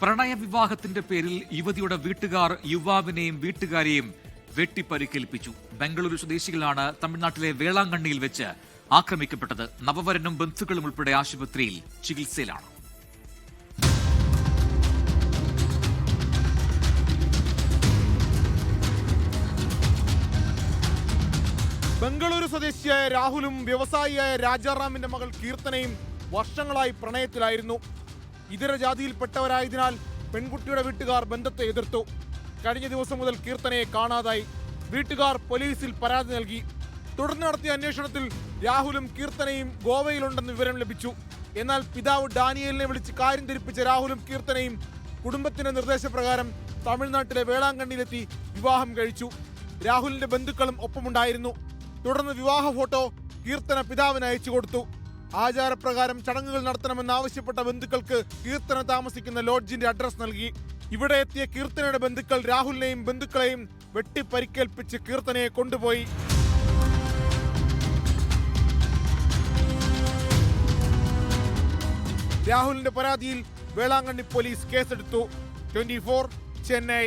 പ്രണയ വിവാഹത്തിന്റെ പേരിൽ യുവതിയുടെ വീട്ടുകാർ യുവാവിനെയും വീട്ടുകാരെയും വെട്ടിപ്പരിക്കേൽപ്പിച്ചു. ബംഗളൂരു സ്വദേശികളാണ് തമിഴ്നാട്ടിലെ വേളാങ്കണ്ണിയിൽ വെച്ച് ആക്രമിക്കപ്പെട്ടത്. നവവരനും ബന്ധുക്കളും ഉൾപ്പെടെ ആശുപത്രിയിൽ ചികിത്സയിലാണ്. ബംഗളൂരു സ്വദേശിയായ രാഹുലും വ്യവസായിയായ രാജാറാമിന്റെ മകൾ കീർത്തനയും വർഷങ്ങളായി പ്രണയത്തിലായിരുന്നു. ഇതര ജാതിയിൽപ്പെട്ടവരായതിനാൽ പെൺകുട്ടിയുടെ വീട്ടുകാർ ബന്ധത്തെ എതിർത്തു. കഴിഞ്ഞ ദിവസം മുതൽ കീർത്തനയെ കാണാതായി. വീട്ടുകാർ പോലീസിൽ പരാതി നൽകി. തുടർന്ന് നടത്തിയ അന്വേഷണത്തിൽ രാഹുലും കീർത്തനയും ഗോവയിലുണ്ടെന്ന് വിവരം ലഭിച്ചു. എന്നാൽ പിതാവ് ഡാനിയലിനെ വിളിച്ച് കാര്യം ധരിപ്പിച്ച രാഹുലും കീർത്തനയും കുടുംബത്തിന്റെ നിർദ്ദേശപ്രകാരം തമിഴ്നാട്ടിലെ വേളാങ്കണ്ണിയിലെത്തി വിവാഹം കഴിച്ചു. രാഹുലിന്റെ ബന്ധുക്കളും ഒപ്പമുണ്ടായിരുന്നു. തുടർന്ന് വിവാഹ ഫോട്ടോ കീർത്തന പിതാവിന് അയച്ചു കൊടുത്തു. ആചാരപ്രകാരം ചടങ്ങുകൾ നടത്തണമെന്ന് ആവശ്യപ്പെട്ട ബന്ധുക്കൾക്ക് കീർത്തന താമസിക്കുന്ന ലോഡ്ജിന്റെ അഡ്രസ് നൽകി. ഇവിടെ എത്തിയ കീർത്തനയുടെ ബന്ധുക്കൾ രാഹുലിനെയും ബന്ധുക്കളെയും വെട്ടിപ്പരിക്കേൽപ്പിച്ച് കീർത്തനയെ കൊണ്ടുപോയി. രാഹുലിന്റെ പരാതിയിൽ വേളാങ്കണ്ണി പോലീസ് കേസെടുത്തു. ട്വന്റി ചെന്നൈ.